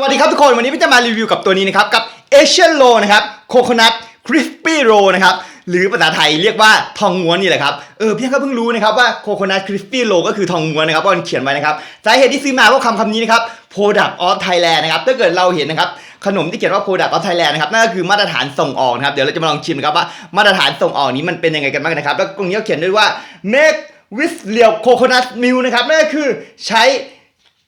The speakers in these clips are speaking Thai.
สวัสดีครับทุกคนวันนี้พี่จะมารีวิวกับตัวนี้นะครับกับ Asian Roll นะครับ Coconut Crispy Roll นะครับหรือภาษาไทยเรียกว่าทองม้วนนี่แหละครับ เออพี่ก็เพิ่งรู้นะครับว่า Coconut Crispy Roll ก็คือทองม้วนนะครับวันเขียนไว้นะครับสาเหตุที่ซื้อมาเพราะคำคำนี้นะครับ Product of Thailand นะครับถ้าเกิดเราเห็นนะครับขนมที่เขียนว่า Product of Thailand นะครับนั่นก็คือมาตรฐานส่งออกนะครับเดี๋ยวเราจะมาลองชิมนะครับว่ามาตรฐานส่งออกนี้มันเป็นยังไงกันบ้างนะครับ แล้วตรงนี้เขาเขียนด้วยว่า make with real coconut milk นะครับนั่นก็คือใช้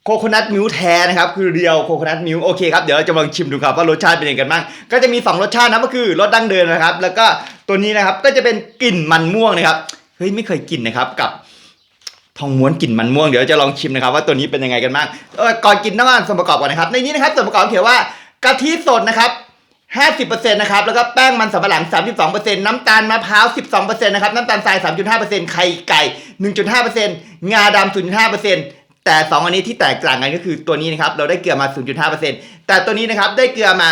โคโคนัทมิลค์แท้นะครับ คือเรียวโคโคนัทมิลค์โอเคครับ เดี๋ยวเราจะมาลองชิมดูครับว่ารสชาติเป็นยังไงกันบ้าง ก็จะมี2รสชาตินะก็คือรสดั้งเดิมนะครับ แล้วก็ตัวนี้นะครับก็จะเป็นกลิ่นมันม่วงนะครับเฮ้ยไม่เคยกินนะครับกับทองม้วนกลิ่นมันม่วงเดี๋ยวจะลองชิมนะครับว่าตัวนี้เป็นยังไงกันบ้างเออก่อนกินต้องอ่านส่วนประกอบก่อนนะครับในนี้นะครับส่วนประกอบเขียนว่ากะทิสดนะครับ50%นะครับแล้วก็แป้งมันสำปะหลัง 32%น้ำตาลมะพร้าว 12%นะครับน้ำตาลทราย 3.5%ไข่ไก่ 1.5%งาดำ0.5% แต่ 2 อันนี้ที่แตกต่างกันก็คือตัวนี้นะครับเราได้เกลือมา 0.5%แต่ตัวนี้นะครับได้เกลือมา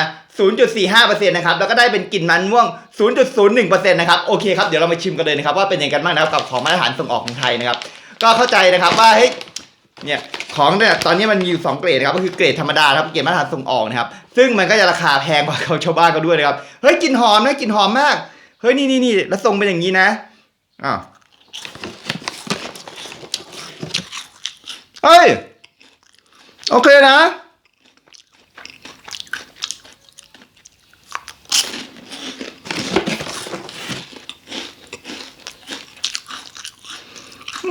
0.45%นะครับแล้วก็ได้เป็นกลิ่นมันม่วง 0.01%นะครับโอเคครับเดี๋ยวเรามาชิมกันเลยนะครับว่าเป็นยังไงกันบ้างนะครับกับของมาตรฐานส่งออกของไทยนะครับก็เข้าใจนะครับว่าเฮ้ยเนี่ยของเนี่ยตอนนี้มันมีอยู่สองเกรดนะครับก็คือเกรดธรรมดาครับเกรดมาตรฐานส่งออกนะครับซึ่งมันก็จะราคาแพงกว่าเขาชาวบ้านเขาด้วยนะครับเฮ้ยกลิ่นหอมนะกลิ่นหอมมากเฮ้ยนี่นี่นี่แล้วทรงเป็นอย่างนี้นะอ้าว ฮ้ย โอเคนะ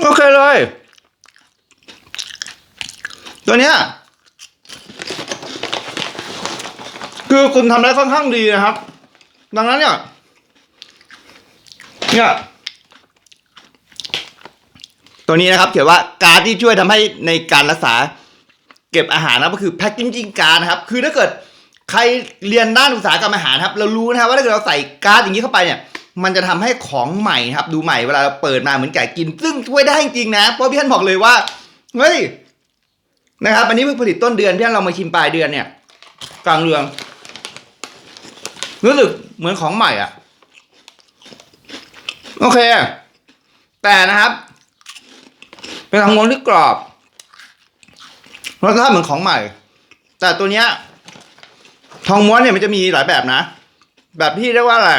โอเคเลย ตัวเนี้ยคือคุณทำได้ค่อนข้างดีนะครับ ดังนั้นเนี่ย เนี่ย ตัวนี้นะครับเขียนว่าการที่ช่วยทำให้ในการรักษาเก็บอาหารนะก็คือแพ็กกิ้งจริงการนะครับ คือถ้าเกิดใครเรียนด้านอุตสาหกรรมอาหารครับ เรารู้นะครับว่าถ้าเกิดเราใส่การ์ดอย่างนี้เข้าไปเนี่ย มันจะทำให้ของใหม่ครับ ดูใหม่เวลาเราเปิดมาเหมือนแกะกิน ซึ่งช่วยได้จริงนะ เพราะพี่ท่านบอกเลยว่า เฮ้ย นะครับ อันนี้เพิ่งผลิตต้นเดือน พี่ท่านเรามาชิมปลายเดือนเนี่ย กลางเรืองรู้สึกเหมือนของใหม่อะ โอเค แต่นะครับ เป็นทางม้วนที่กรอบรสชาติเหมือนของใหม่ แต่ตัวเนี้ย ทองม้วนเนี่ยมันจะมีหลายแบบนะ แบบที่เรียกว่าอะไร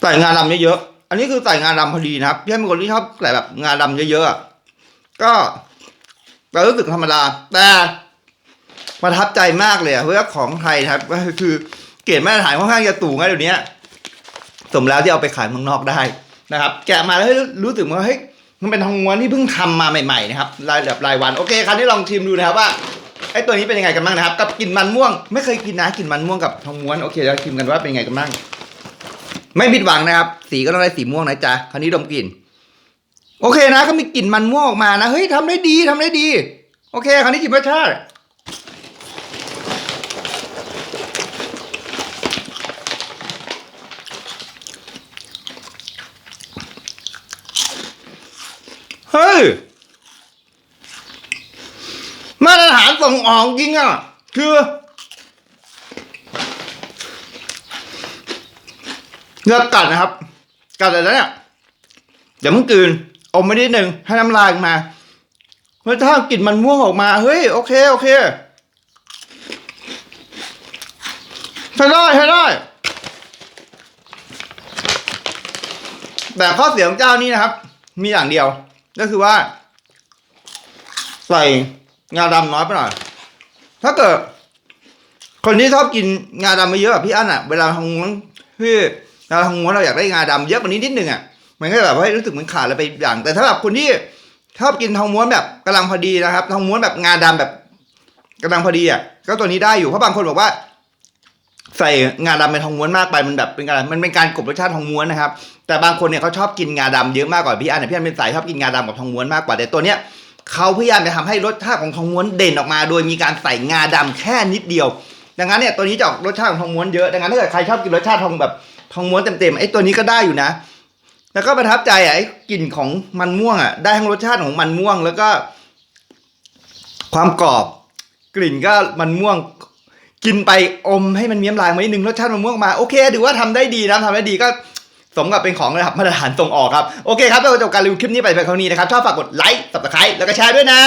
ใส่งาดำเยอะๆอันนี้คือใส่งาดำพอดีนะครับพี่เป็นคนที่ชอบใส่แบบงาดำเยอะๆก็รู้สึกธรรมดา แต่ประทับใจมากเลยอะเพราะว่าของไทยครับก็คือเกรดมาตรฐานค่อนข้างจะสูงนะเดี๋ยวนี้สมแล้วที่เอาไปขายเมืองนอกได้นะครับ แกะมาแล้วให้รู้สึกว่าเฮ้ย มันเป็นทองม้วนที่เพิ่งทำมาใหม่ๆนะครับรายแบบรายวันโอเคคราวนี้ลองชิมดูนะครับว่าไอ้ตัวนี้เป็นยังไงกันบ้างนะครับ กับกลิ่นมันม่วง ไม่เคยกินนะกลิ่นมันม่วงกับทองม้วนโอเคเดี๋ยวชิมกันว่าเป็นยังไงกันบ้างไม่ผิดหวังนะครับ สีก็ต้องได้สีม่วงนะจ๊ะคราวนี้ดมกลิ่นโอเคนะ ก็มีกลิ่นมันม่วงออกมานะเฮ้ยทำได้ดีทำได้ดี โอเค คราวนี้ชิมรสชาติ เฮ้ย มาตรฐานส่งออกจริงอะ คือเนื้อกัดนะครับ กัดแต่แล้วเนี่ยอย่าเพิ่งกืนอมไม่นิดหนึ่งให้น้ำลายออกมาเฮ้ยถ้ากลิ่นมันม่วงออกมา เฮ้ย โอเค โอเคใช้ได้ใช้ได้ แต่ข้อเสียของเจ้านี้นะครับ มีอย่างเดียว ก็คือว่า ใส่งาดำน้อยไปหน่อย ถ้าเกิด คนที่ชอบกินงาดำมาเยอะแบบพี่อั้นอะ เวลาทำม้วนพี่เวลาทำม้วนเราอยากได้งาดำเยอะกว่านี้นิดนึงอะ มันก็แบบว่ารู้สึกเหมือนขาดอะไรไปอย่าง แต่ถ้าแบบคนที่ชอบกินทองม้วนแบบกำลังพอดีนะครับทองม้วนแบบงาดำแบบกำลังพอดีอะก็ตัวนี้ได้อยู่เพราะบางคนบอกว่า ใส่งาดำเป็นทองม้วนมากไปมันแบบเป็นการมันเป็นการกลบรสชาติทองม้วนนะครับ แต่บางคนเนี่ยเขาชอบกินงาดำเยอะมากกว่าพี่อันเนี่ยพี่อันเป็นสายชอบกินงาดำกับทองม้วนมากกว่าแต่ตัวเนี้ยเขาพยายามจะทำให้รสชาติของทองม้วนเด่นออกมา โดยมีการใส่งาดำแค่นิดเดียว ดังนั้นเนี่ยตัวนี้จะออกรสชาติของทองม้วนเยอะดังนั้นถ้าเกิดใครชอบกินรสชาติทองแบบทองม้วนเต็มๆไอ้ตัวนี้ก็ได้อยู่นะ แล้วก็ประทับใจอะไอ้กลิ่นของมันม่วงอะได้ทั้งรสชาติของมันม่วงแล้วก็ ความกรอบ กลิ่นก็มันม่วง กินไปอมให้มันเมี้ยมลายมานิดนึงรสชาติมันม่วงมาโอเคถือว่าทำได้ดีนะทำได้ดีก็สมกับเป็นของระดับมาตรฐานส่งออกครับ โอเคครับเราจบการรีวิวคลิปนี้ไปเพียงเท่านี้นะครับ ชอบฝากกดไลค์ซับสไคร้แล้วก็แชร์ด้วยนะ